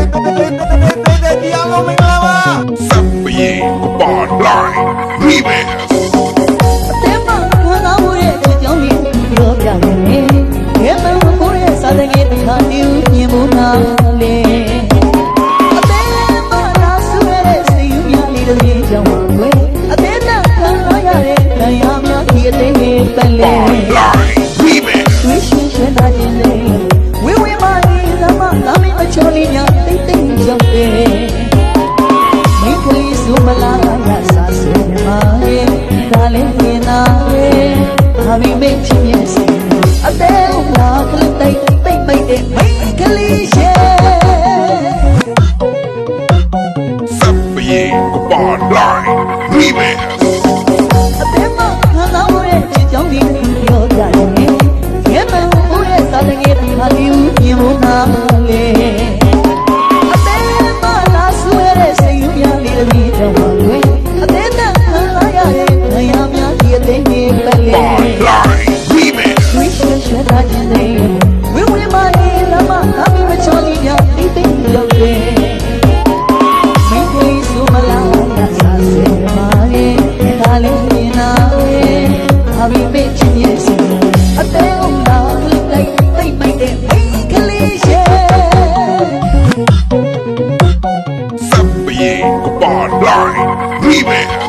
တရားလုံးမင်္ဂလာပါ Sapien Barline Remix အ ရောက်တယ်။မိကလေးစုမလာရစာစင်မာရဲ့ဒါလည်းမြင်နာရဲ့ဘာမင်းမဖြစ်ရဲ့စီအသေးလာကလေးတိတ်တိတ်မိတ်တဲ့ Caribe.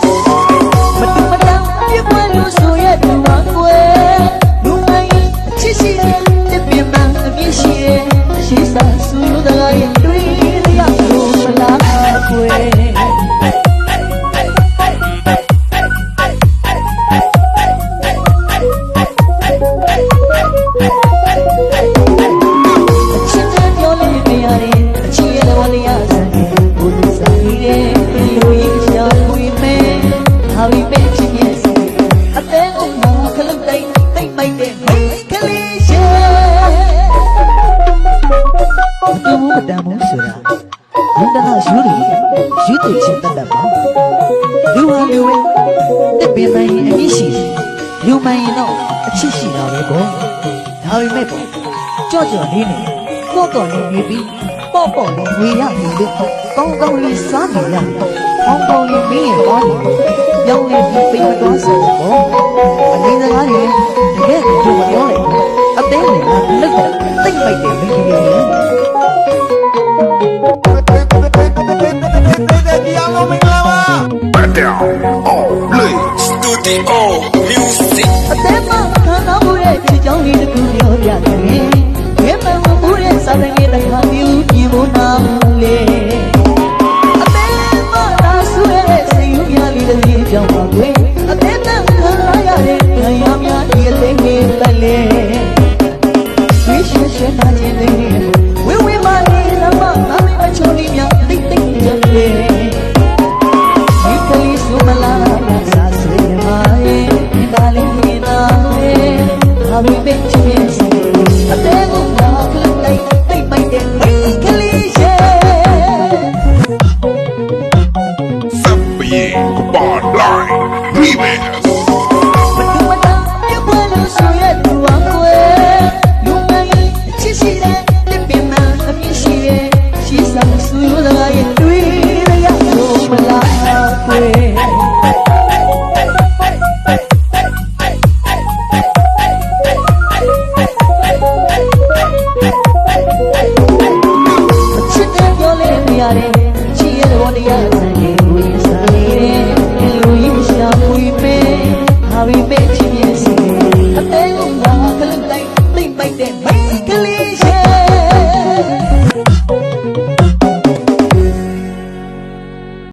တူဘူးမတန်ဘူးဆိုတာဘုံတနာယူရီယူသိချင်တတ်တတ်ပါလူဟာလူပဲတစ်ပင်တိုင်းအမြင့်ရှိလူမိုင်းတော့အချစ်ရှိတာပဲကောဒါပေမဲ့ပေါ့ကြော့ကြော့လေးနဲ့ကော့ကော့လေးနေပြီးပေါ့ပေါ့လေးနေရပြီလို့ကောင်းကောင်းလေးစားနေရကောင်းကောင်းလေးမင်းရဲ့ကောင်းနေရောင်းလေးပြီးပေးမတော်စမ်းပေါ့အလေးစကားတွေတကယ် တရားလုံးမင်္ဂလာပါ Back down All Play Studio Music အသေးမှခံစားမှုရဲ့ချစ်ကြောင်းလေးတစ်ခုပြောပြတယ်ဘယ်မှမဘူးတဲ့စာတကယ်တစ်ခါပြူပြင်ဖို့နာလေအသေးမှလာဆူရတဲ့စိတ်ယူများလေးတွေကြောင့်ပါကွယ်အသေးနဲ့ခံရတဲ့တရားများဒီအသေးလေးပဲလေဝိရှရှနာခြင်းလေးဝိဝိမာလီလမအမိမချိုလီများတိတ်တိတ်ကြလေ ရဲ့တွေ့ရရလို့မလားကွယ်ချစ်တဲ့ပြောလေးမရတယ်ချစ်ရဲ့ဘောတရား